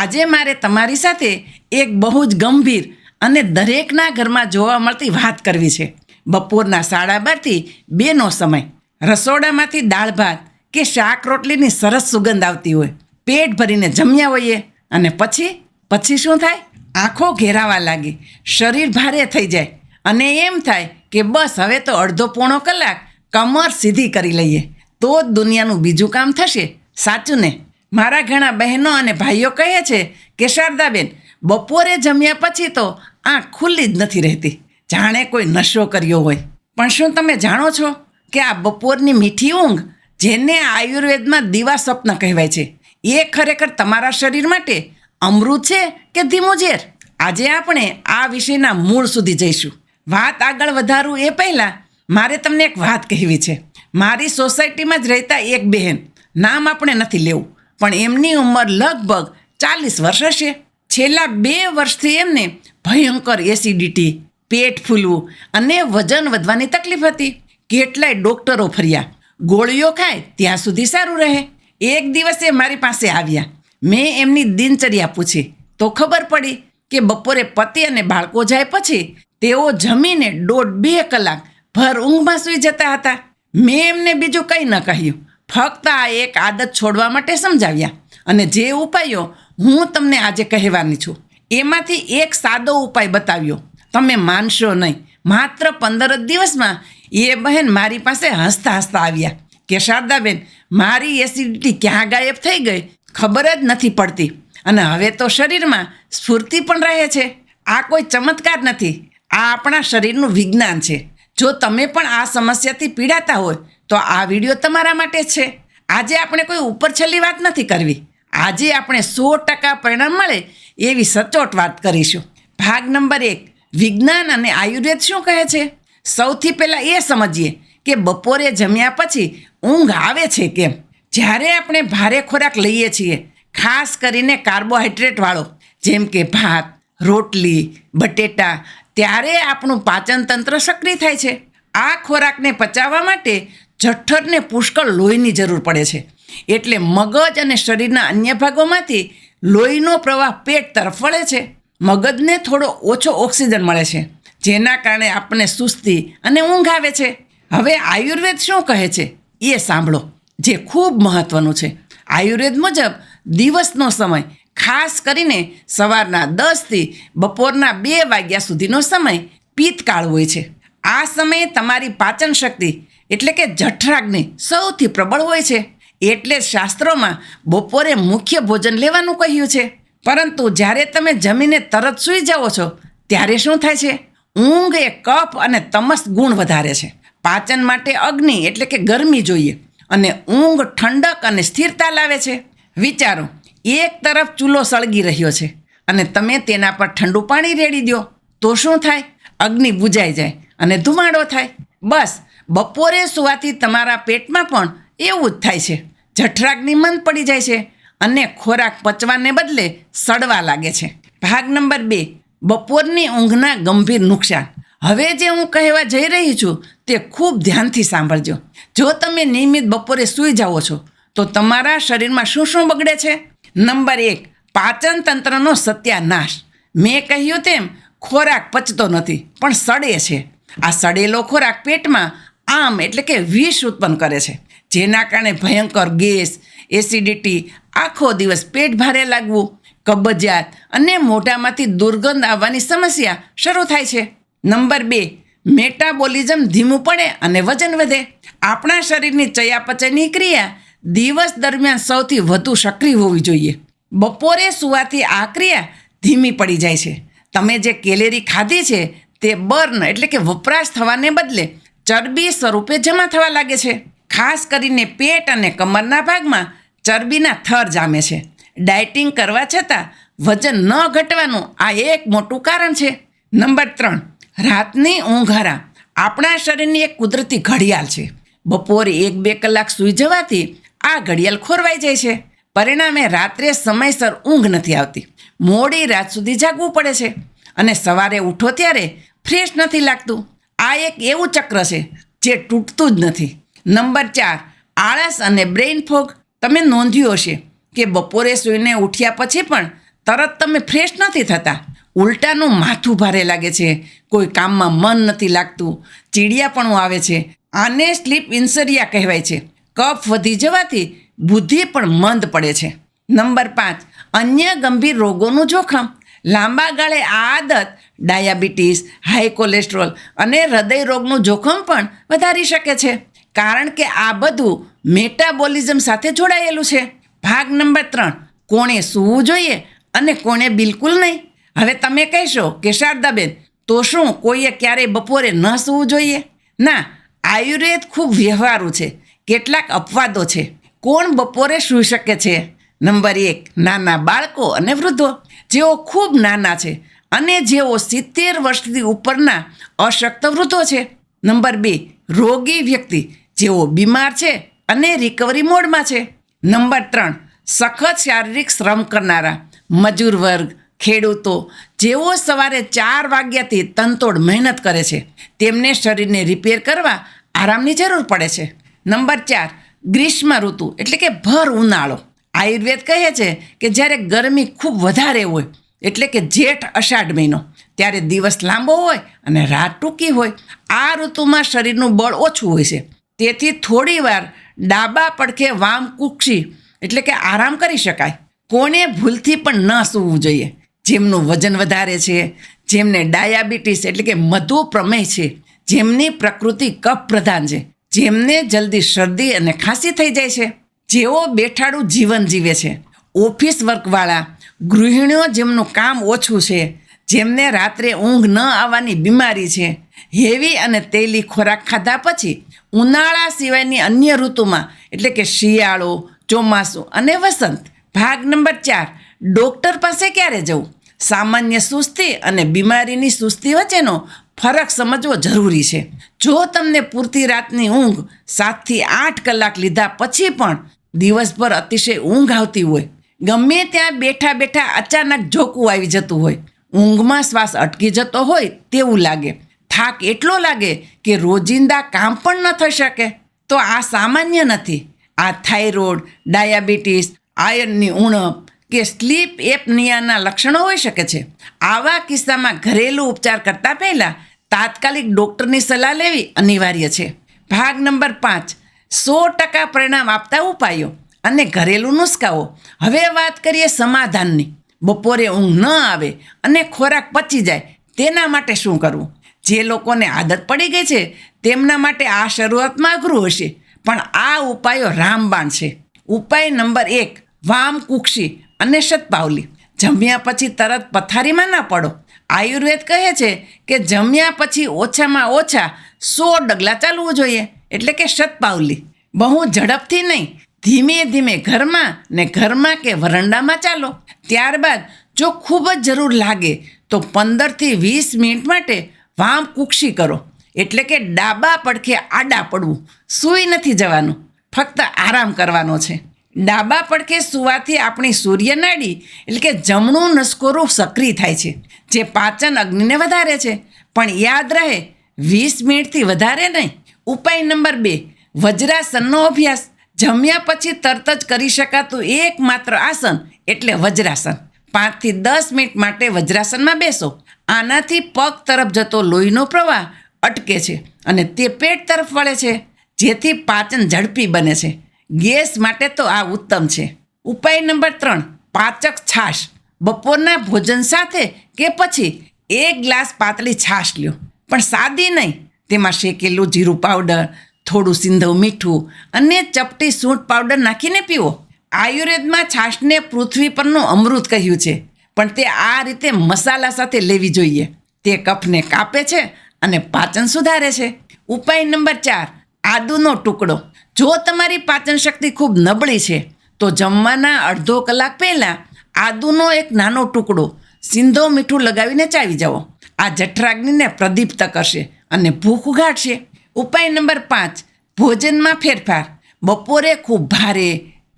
આજે મારે તમારી સાથે એક બહુ જ ગંભીર અને દરેકના ઘરમાં જોવા મળતી વાત કરવી છે. બપોરના સાડા બારથી બેનો સમય. રસોડામાંથી દાળ ભાત કે શાક રોટલીની સરસ સુગંધ આવતી હોય. પેટ ભરીને જમ્યા હોઈએ અને પછી પછી શું થાય? આંખો ઘેરાવા લાગે. શરીર ભારે થઈ જાય. અને એમ થાય કે બસ હવે તો અડધો પોણો કલાક કમર સીધી કરી લઈએ. તો જ દુનિયાનું બીજું કામ થશે. સાચું ને? મારા ઘણા બહેનો અને ભાઈઓ કહે છે, કે શારદાબેન, બપોરે જમ્યા પછી તો આંખ ખુલ્લી જ નથી રહેતી. જાણે કોઈ નશો કર્યો હોય. પણ શું તમે જાણો છો કે આ બપોરની મીઠી ઊંઘ, જેને આયુર્વેદમાં દીવા સ્વપ્ન કહેવાય છે, એ ખરેખર તમારા શરીર માટે અમૃત છે કે ધીમું ઝેર? આજે આપણે આ વિષયના મૂળ સુધી જઈશું. વાત આગળ વધારું એ પહેલાં, મારે તમને એક વાત કહેવી છે. મારી સોસાયટીમાં જ રહેતા એક બહેન, નામ આપણે નથી લેવું. પણ એમની ઉંમર લગભગ ચાલીસ વર્ષ હશે. છેલ્લા બે વર્ષથી એમને ભયંકર એસિડિટી પેટ ફૂલવું અને વજન વધવાની તકલીફ હતી. કેટલાય ડોક્ટરો ફર્યા. ગોળીઓ ખાય, ત્યાં સુધી સારું રહે. એક દિવસે મારી પાસે આવ્યા. મેં એમની દિનચર્યા પૂછી. તો ખબર પડી કે બપોરે પતિ અને બાળકો જાય પછી તેઓ જમીને દોઢ બે કલાક ભર ઊંઘમાં સૂઈ જતા હતા. મેં એમને બીજું કંઈ ન કહ્યું. ફક્ત આ એક આદત છોડવા માટે સમજાવ્યા. અને જે ઉપાયો હું તમને આજે કહેવાની છું, એમાંથી એક સાદો ઉપાય બતાવ્યો. તમે માનશો નહીં, માત્ર પંદર જ દિવસમાં એ બહેન મારી પાસે હસતા હસતા આવ્યા. કે શારદાબેન, મારી એસિડિટી ક્યાં ગાયબ થઈ ગઈ? ખબર જ નથી પડતી. અને હવે તો શરીરમાં સ્ફૂર્તિ પણ રહે છે. આ કોઈ ચમત્કાર નથી. આ આપણા શરીરનું વિજ્ઞાન છે. જો તમે પણ આ સમસ્યાથી પીડાતા હોય તો આ વીડિયો તમારા માટે છે. આજે આપણે કોઈ ઉપર છેલ્લી વાત નથી કરવી. આજે આપણે સો ટકા પરિણામ મળે એવી સચોટ વાત કરીશું. ભાગ નંબર એક, વિજ્ઞાન અને આયુર્વેદ શું કહે છે? સૌથી પહેલાં એ સમજીએ કે બપોરે જમ્યા પછી ઊંઘ આવે છે કેમ? જ્યારે આપણે ભારે ખોરાક લઈએ છીએ, ખાસ કરીને કાર્બોહાઈડ્રેટવાળો જેમ કે ભાત, રોટલી, બટેટા, ત્યારે આપણું પાચનતંત્ર સક્રિય થાય છે. આ ખોરાકને પચાવવા માટે જઠ્ઠરને પુષ્કળ લોહીની જરૂર પડે છે. એટલે મગજ અને શરીરના અન્ય ભાગોમાંથી લોહીનો પ્રવાહ પેટ તરફ વળે છે. મગજને થોડો ઓછો ઓક્સિજન મળે છે, જેના કારણે આપણને સુસ્તી અને ઊંઘ આવે છે. હવે આયુર્વેદ શું કહે છે? એ સાંભળો, જે ખૂબ મહત્ત્વનું છે. આયુર્વેદ મુજબ દિવસનો સમય, ખાસ કરીને સવારના દસથી બપોરના બે વાગ્યા સુધીનો સમય પિત્તકાળ હોય છે. આ સમયે તમારી પાચન શક્તિ એટલે કે જઠરાગ્નિ સૌથી પ્રબળ હોય છે. એટલે શાસ્ત્રોમાં બપોરે મુખ્ય ભોજન લેવાનું કહ્યું છે. પરંતુ જ્યારે તમે જમીને તરત સૂઈ જાઓ છો, ત્યારે શું થાય છે? ઊંઘ એ કફ અને તમસ ગુણ વધારે છે. પાચન માટે અગ્નિ એટલે કે ગરમી જોઈએ અને ઊંઘ ઠંડક અને સ્થિરતા લાવે છે. વિચારો, એક તરફ ચૂલો સળગી રહ્યો છે અને તમે તેના પર ઠંડુ પાણી રેડી દો, તો શું થાય? અગ્નિ બુજાઈ જાય અને ધુમાડો થાય. બસ બપોરે સુવાથી તમારા પેટમાં પણ એવું જ થાય છે. જઠરાગની મંદ પડી જાય છે અને ખોરાક પચવાને બદલે સડવા લાગે છે. ભાગ નંબર બે, બપોરની ઊંઘના ગંભીર નુકસાન. હવે જે હું કહેવા જઈ રહી છું તે ખૂબ ધ્યાનથી સાંભળજો. જો તમે નિયમિત બપોરે સૂઈ જાઓ છો, તો તમારા શરીરમાં શું શું બગડે છે? નંબર એક, પાચન તંત્રનો સત્યાનાશ. મેં કહ્યું તેમ, ખોરાક પચતો નથી, પણ સડે છે. આ સડેલો ખોરાક પેટમાં આમ એટલે કે વિષ ઉત્પન્ન કરે છે. જેના કારણે ભયંકર ગેસ એસિડિટી આખો દિવસ પેટ ભારે લાગવું, કબજિયાત અને મોઢામાંથી દુર્ગંધ આવવાની સમસ્યા શરૂ થાય છે. નંબર બે, મેટાબોલિઝમ ધીમું પડે અને વજન વધે. આપણા શરીરની ચયાપચયની ક્રિયા દિવસ દરમિયાન સૌથી વધુ સક્રિય હોવી જોઈએ. બપોરે સુવાથી આ ક્રિયા ધીમી પડી જાય છે. તમે જે કેલેરી ખાધી છે તે બર્ન એટલે કે વપરાશ થવાને બદલે ચરબી સ્વરૂપે જમા થવા લાગે છે. ખાસ કરીને પેટ અને કમરના ભાગમાં ચરબીના થર જામે છે. ડાયટિંગ કરવા છતાં વજન ન ઘટવાનું આ એક મોટું કારણ છે. નંબર ત્રણ, રાતની ઊંઘ હરામ આપણા શરીરની એક કુદરતી ઘડિયાળ છે. બપોરે એક બે કલાક સૂઈ જવાથી આ ઘડિયાળ ખોરવાઈ જાય છે. પરિણામે રાત્રે સમયસર ઊંઘ નથી આવતી. મોડી રાત સુધી જાગવું પડે છે. અને સવારે ઉઠો ત્યારે ફ્રેશ નથી લાગતું. આ એક એવું ચક્ર છે જે તૂટતું જ નથી. નંબર ચાર, આળસ અને બ્રેઇન ફોગ તમે નોંધ્યું હશે કે બપોરે સૂઈને ઉઠ્યા પછી પણ તરત તમે ફ્રેશ નથી થતા. ઉલટાનું માથું ભારે લાગે છે. કોઈ કામમાં મન નથી લાગતું. ચીડિયાપણું આવે છે. આને સ્લીપ ઇન્સરિયા કહેવાય છે. કફ વધી જવાથી બુદ્ધિ પણ મંદ પડે છે. નંબર પાંચ, અન્ય ગંભીર રોગોનું જોખમ. લાંબા ગાળે આ આદત ડાયાબિટીસ હાઈ કોલેસ્ટ્રોલ અને હૃદય રોગનું જોખમ પણ વધારી શકે છે. કારણ કે આ બધું મેટાબોલિઝમ સાથે જોડાયેલું છે. ભાગ નંબર ત્રણ, કોણે સૂવું જોઈએ અને કોણે બિલકુલ નહીં. હવે તમે કહેશો કે શારદાબેન, તો શું કોઈએ ક્યારેય બપોરે ન સૂવું જોઈએ? ના, આયુર્વેદ ખૂબ વ્યવહારુ છે. કેટલાક અપવાદો છે. કોણ બપોરે સૂઈ શકે છે? નંબર એક, નાના બાળકો અને વૃદ્ધો. જેઓ ખૂબ નાના છે. અને જેઓ સિત્તેર વર્ષથી ઉપરના અશક્ત વૃદ્ધો છે. નંબર બે, રોગી વ્યક્તિ. જેઓ બીમાર છે અને રિકવરી મોડમાં છે. નંબર ત્રણ, સખત શારીરિક શ્રમ કરનારા, મજૂર વર્ગ, ખેડૂતો. જેઓ સવારે ચાર વાગ્યાથી તનતોડ મહેનત કરે છે. તેમને શરીરને રિપેર કરવા આરામની જરૂર પડે છે. નંબર ચાર, ગ્રીષ્મ ઋતુ, એટલે કે ભર ઉનાળો. આયુર્વેદ કહે છે કે જ્યારે ગરમી ખૂબ વધારે હોય એટલે કે જેઠ અષાઢ મહિનો. ત્યારે દિવસ લાંબો હોય અને રાત ટૂંકી હોય. આ ઋતુમાં શરીરનું બળ ઓછું હોય છે. તેથી થોડી વાર ડાબા પડખે વામ કુક્ષી એટલે કે આરામ કરી શકાય. કોને ભૂલથી પણ ન સૂવું જોઈએ. જેમનું વજન વધારે છે, જેમને ડાયાબિટીસ એટલે કે મધુ પ્રમેય છે, જેમની પ્રકૃતિ કફ પ્રધાન છે, જેમને જલ્દી શરદી અને ખાંસી થઈ જાય છે. જેઓ બેઠાડું જીવન જીવે છે. ઓફિસ વર્કવાળા ગૃહિણીઓ જેમનું કામ ઓછું છે, જેમને રાત્રે ઊંઘ ન આવવાની બીમારી છે, હેવી અને તેલી ખોરાક ખાધા પછી ઉનાળા સિવાયની અન્ય ઋતુમાં, એટલે કે શિયાળો, ચોમાસું અને વસંત, ભાગ નંબર ચાર, ડૉક્ટર પાસે ક્યારે જવું? સામાન્ય સુસ્તી અને બીમારીની સુસ્તી વચ્ચેનો ફરક સમજવો જરૂરી છે. જો તમને પૂરતી રાતની ઊંઘ સાતથી આઠ કલાક લીધા પછી પણ દિવસભર અતિશય ઊંઘ આવતી હોય ગમે ત્યાં બેઠા બેઠા અચાનક ઝોકું આવી જતું હોય, ઊંઘમાં શ્વાસ અટકી જતો હોય તેવું લાગે. થાક એટલો લાગે કે રોજિંદા કામ પણ ન થઈ શકે. તો આ સામાન્ય નથી. આ થાઇરોઇડ, ડાયાબિટીસ, આયર્નની ઉણપ કે સ્લીપ એપનિયાના લક્ષણો હોઈ શકે છે. આવા કિસ્સામાં ઘરેલું ઉપચાર કરતાં પહેલાં તાત્કાલિક ડૉક્ટરની સલાહ લેવી અનિવાર્ય છે. ભાગ નંબર પાંચ. સો ટકા પરિણામ આપતા ઉપાયો. અને ઘરેલું નુસ્ખાઓ. હવે વાત કરીએ સમાધાનની. બપોરે ઊંઘ ન આવે અને ખોરાક પચી જાય, તેના માટે શું કરવું? જે લોકોને આદત પડી ગઈ છે, તેમના માટે આ શરૂઆતમાં અઘરું હશે. પણ આ ઉપાયો રામબાણ છે. ઉપાય નંબર એક, વામ કુક્ષી અને શતપાવલી. જમ્યા પછી તરત પથારીમાં ના પડો. આયુર્વેદ કહે છે કે જમ્યા પછી ઓછામાં ઓછા સો ડગલા ચાલવું જોઈએ, એટલે કે શતપાવલી. બહુ ઝડપથી નહીં ધીમે ધીમે ઘરમાં ને ઘરમાં કે વરંડામાં ચાલો. ત્યારબાદ જો ખૂબ જ જરૂર લાગે તો પંદરથી વીસ મિનિટ માટે વામ કુક્ષી કરો. એટલે કે ડાબા પડખે આડા પડવું. સૂઈ નથી જવાનું. ફક્ત આરામ કરવાનો છે. ડાબા પડખે સૂવાથી આપણી સૂર્યનાડી એટલે કે જમણું નસકોરું સક્રિય થાય છે. જે પાચન અગ્નિને વધારે છે. પણ યાદ રહે, વીસ મિનિટથી વધારે નહીં. ઉપાય નંબર બે, વજ્રાસનનો અભ્યાસ. જમ્યા પછી તરત જ કરી શકાતું એકમાત્ર આસન એટલે વજ્રાસન. પાંચથી દસ મિનિટ માટે વજ્રાસનમાં બેસો. આનાથી પગ તરફ જતો લોહીનો પ્રવાહ અટકે છે અને તે પેટ તરફ વળે છે, જેથી પાચન ઝડપી બને છે. ગેસ માટે તો આ ઉત્તમ છે. ઉપાય નંબર ત્રણ, પાચક છાશ. બપોરના ભોજન સાથે કે પછી એક ગ્લાસ પાતળી છાશ લ્યો. પણ સાદી નહીં, તેમાં શેકેલું જીરું પાવડર થોડું સિંધવ મીઠું અને ચપટી સૂંઠ પાવડર નાખીને પીવો. આયુર્વેદમાં છાશને પૃથ્વી પરનું અમૃત કહ્યું છે. પણ તે આ રીતે મસાલા સાથે લેવી જોઈએ. તે કફને કાપે છે અને પાચન સુધારે છે. ઉપાય નંબર ચાર, આદુનો ટુકડો. જો તમારી પાચન શક્તિ ખૂબ નબળી છે, તો જમવાના અડધો કલાક પહેલાં આદુનો એક નાનો ટુકડો સિંધો મીઠું લગાવીને ચાવી જાઓ. આ જઠરાગ્નિને પ્રદીપ્ત કરશે અને ભૂખ ઉઘાડશે ઉપાય નંબર પાંચ, ભોજનમાં ફેરફાર. બપોરે ખૂબ ભારે,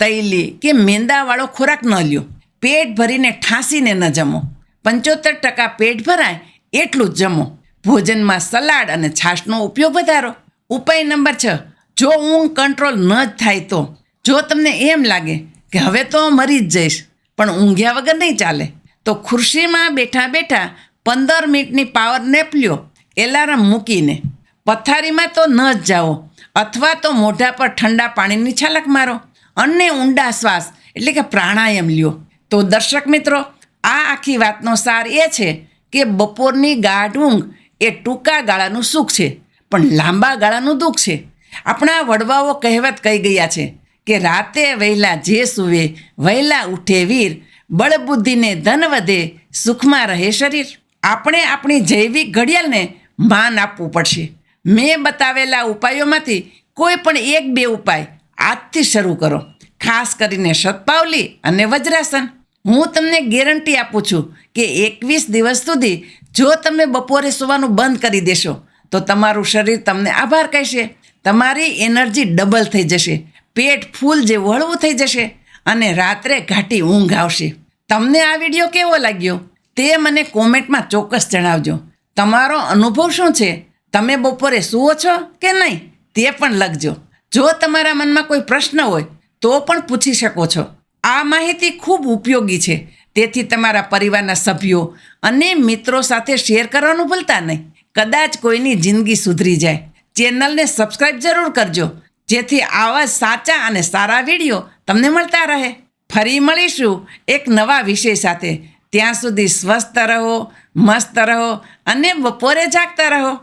તૈલી કે મેંદાવાળો ખોરાક ન લ્યો. પેટ ભરીને ઠાંસીને ન જમો. પંચોતેર ટકા પેટ ભરાય એટલું જ જમો. ભોજનમાં સલાડ અને છાશનો ઉપયોગ વધારો. ઉપાય નંબર છ, જો ઊંઘ કંટ્રોલ ન જ થાય તો. જો તમને એમ લાગે કે હવે તો મરી જ જઈશ, પણ ઊંઘ્યા વગર નહીં ચાલે, તો ખુરશીમાં બેઠા બેઠા પંદર મિનિટની પાવર નેપ લ્યો. એલાર્મ મૂકીને. પથારીમાં તો ન જ જાઓ. અથવા તો મોઢા પર ઠંડા પાણીની છાલક મારો. અને ઊંડા શ્વાસ, એટલે કે પ્રાણાયામ લ્યો. તો દર્શક મિત્રો, આ આખી વાતનો સાર એ છે કે બપોરની ગાઢ ઊંઘ એ ટૂંકા ગાળાનું સુખ છે, પણ લાંબા ગાળાનું દુઃખ છે. આપણા વડવાઓ કહેવત કહી ગયા છે કે રાતે વહેલા જે સુવે, વહેલા ઉઠે વીર. બળબુદ્ધિને ધન વધે, સુખમાં રહે શરીર. આપણે આપણી જૈવિક ઘડિયાળને માન આપવું પડશે. મેં બતાવેલા ઉપાયોમાંથી કોઈ પણ એક બે ઉપાય આજથી શરૂ કરો. ખાસ કરીને શતપાવલી અને વજ્રાસન. હું તમને ગેરંટી આપું છું કે એકવીસ દિવસ સુધી જો તમે બપોરે સુવાનું બંધ કરી દેશો, તો તમારું શરીર તમને આભાર કહેશે. તમારી એનર્જી ડબલ થઈ જશે. પેટ ફૂલ જે વળવું થઈ જશે અને રાત્રે ઘાટી ઊંઘ આવશે. તમને આ વીડિયો કેવો લાગ્યો તે મને કોમેન્ટમાં ચોક્કસ જણાવજો. તમારો અનુભવ શું છે? તમે બપોરે સૂવો છો કે નહીં? તે પણ લખજો. જો તમારા મનમાં કોઈ પ્રશ્ન હોય, તો પણ પૂછી શકો છો. આ માહિતી ખૂબ ઉપયોગી છે. તેથી તમારા પરિવારના સભ્યો અને મિત્રો સાથે શેર કરવાનું ભૂલતા નહીં. કદાચ કોઈની જિંદગી સુધરી જાય. ચેનલને સબસ્ક્રાઇબ જરૂર કરજો. જેથી આવા સાચા અને સારા વીડિયો તમને મળતા રહે. ફરી મળીશું એક નવા વિષય સાથે. ત્યાં સુધી સ્વસ્થ રહો, મસ્ત રહો અને બપોરે જાગતા રહો.